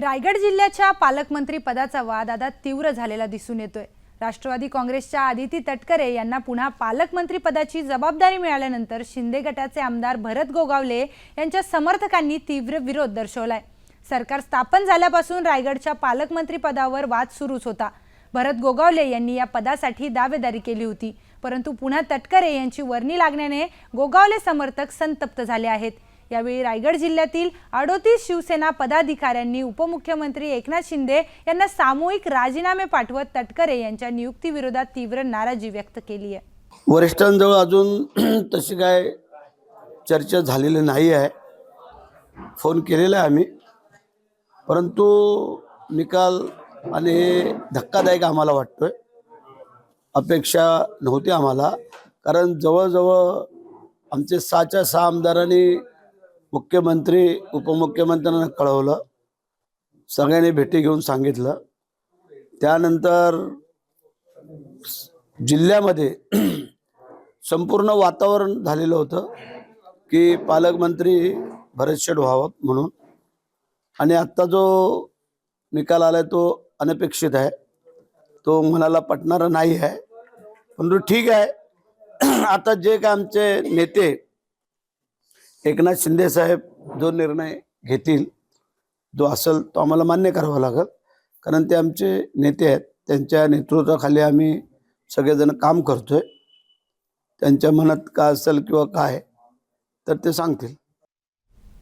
रायगड जिल्ह्याच्या पालकमंत्री पदाचा वाद आता तीव्र झालेला दिसून येतोय. राष्ट्रवादी काँग्रेसच्या आदिती तटकरे यांना पुन्हा पालकमंत्री पदाची जबाबदारी मिळाल्यानंतर शिंदे गटाचे आमदार भरत गोगावले यांच्या समर्थकांनी तीव्र विरोध दर्शवलाय. सरकार स्थापन झाल्यापासून रायगडच्या पालकमंत्री पदावर वाद सुरूच होता. भरत गोगावले यांनी या पदासाठी दावेदारी केली होती. परंतु पुन्हा तटकरे यांची वर्णी लागण्याने गोगावले समर्थक संतप्त झाले आहेत. यावेळी रायगड जिल्ह्यातील अडोतीस शिवसेना पदाधिकाऱ्यांनी उपमुख्यमंत्री एकनाथ शिंदे यांना सामूहिक राजीनामे पाठवत तटकरे यांच्या नियुक्तीविरोधात तीव्र नाराजी व्यक्त केली आहे. वरिष्ठांजवळ अजून तशी काय चर्चा झालेली नाही आहे. फोन केलेला आहे आम्ही. परंतु निकाल आणि हे धक्कादायक आम्हाला वाटतोय. अपेक्षा नव्हती आम्हाला. कारण जवळजवळ आमचे सहाच्या सहा आमदारांनी मुख्यमंत्री उपमुख्यमंत्र्यांना कळवलं. सगळ्यांनी भेटी घेऊन सांगितलं. त्यानंतर जिल्ह्यामध्ये संपूर्ण वातावरण झालेलं होतं की पालकमंत्री भरत शेठ व्हावं म्हणून. आणि आत्ता जो निकाल आलाय तो अनपेक्षित आहे. तो मनाला पटणारा नाही आहे. परंतु ठीक आहे. आता जे काय आमचे नेते एकनाथ शिंदे साहेब जो निर्णय घेतील जो असेल तो आम्हाला मान्य करावा लागेल. कारण ते आमचे नेते आहेत त्यांच्या नेतृत्वाखाली आम्ही सगळेजण काम करतोय. त्यांच्या मनात काय असेल किंवा काय तर ते सांगतील.